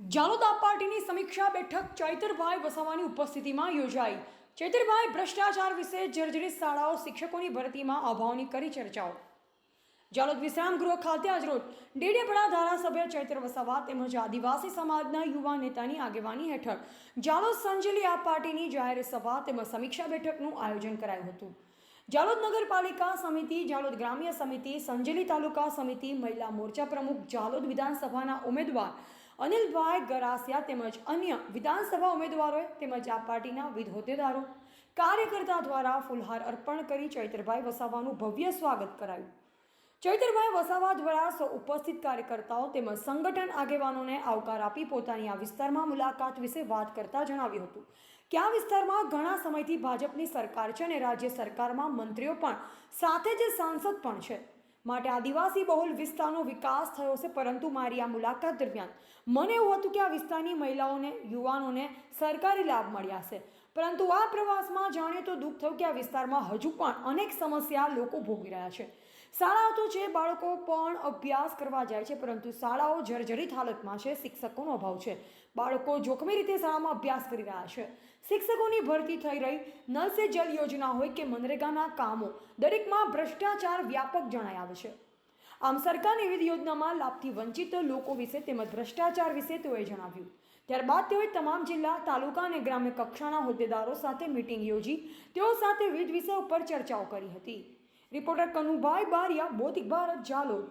જાલોદ પાર્ટીની સમીક્ષા બેઠક ચૈતરભાઈ વસાવાની ઉપસ્થિતિમાં યોજાઈ. ચૈતરભાઈ ભ્રષ્ટાચાર વિશે જર્જરિત શાળાઓ શિક્ષકોની ભરતીમાં અભાવની કરી ચર્ચાઓ. જાલોદ વિશ્રામ ગૃહ ખાતે આજરોજ ડેડિયાપાડા ધારાસભ્ય ચૈત્ર વસાવા તેમજ આદિવાસી સમાજના યુવા નેતાની આગેવાની હેઠળ જાલોદ સંજેલી આ પાર્ટીની જાહેર સભા તેમજ સમીક્ષા બેઠકનું આયોજન કરાયું હતું. જાલોદ નગરપાલિકા સમિતિ, જાલોદ ગ્રામ્ય સમિતિ, સંજેલી તાલુકા સમિતિ, મહિલા મોરચા પ્રમુખ, જાલોદ વિધાનસભાના ઉમેદવાર અનિલભાઈ ગરાસિયા તેમજ અન્ય વિધાનસભા ઉમેદવારોએ તેમજ આ પાર્ટીના હોદ્દેદારો કાર્યકર્તા દ્વારા ફૂલહાર અર્પણ કરી ચૈત્રભાઈ વસાવાનું ભવ્ય સ્વાગત કરાયું. ચૈતરભાઈ વસાવા દ્વારા સૌ ઉપસ્થિત કાર્યકર્તાઓ તેમજ સંગઠન આગેવાનોને આવકાર આપી પોતાની આ વિસ્તારમાં મુલાકાત વિશે વાત કરતા જણાવ્યું હતું કે આ વિસ્તારમાં ઘણા સમયથી ભાજપની સરકાર છે અને રાજ્ય સરકારમાં મંત્રીઓ પણ સાથે જ સાંસદ પણ છે. માટે આદિવાસી બહુલ વિસ્તારનો વિકાસ થયો છે, પરંતુ મારી આ મુલાકાત દરમિયાન મને એવું હતું કે આ વિસ્તારની મહિલાઓને, યુવાનોને સરકારી લાભ મળ્યા છે. પરંતુ આ પ્રવાસમાં જાણીએ તો દુઃખ થયું કે આ વિસ્તારમાં હજુ પણ અનેક સમસ્યા લોકો ભોગવી રહ્યા છે. શાળાઓ તો છે, બાળકો પણ અભ્યાસ કરવા જાય છે, પરંતુ શાળાઓ જર્જરિત હાલતમાં છે, શિક્ષકોનો અભાવ છે. બાળકો જોખમી રીતે શાળામાં અભ્યાસ કરી રહ્યા છે. શિક્ષકોની ભરતી થઈ રહી. નલ સે જલ યોજના હોય કે મનરેગાના કામો, દરેકમાં ભ્રષ્ટાચાર વ્યાપક જણાય આવે છે. આમ સરકારની વિવિધ યોજનામાં લાભથી વંચિત લોકો વિશે તેમજ ભ્રષ્ટાચાર વિશે તેઓએ જણાવ્યું. ત્યારબાદ તેઓએ તમામ જિલ્લા, તાલુકા અને ગ્રામ્ય કક્ષાના હોદ્દેદારો સાથે મિટિંગ યોજી, તેઓ સાથે વિવિધ વિષય ઉપર ચર્ચાઓ કરી હતી. રિપોર્ટર કનુભાઈ બારિયા બોધિક ભારત જાલોદ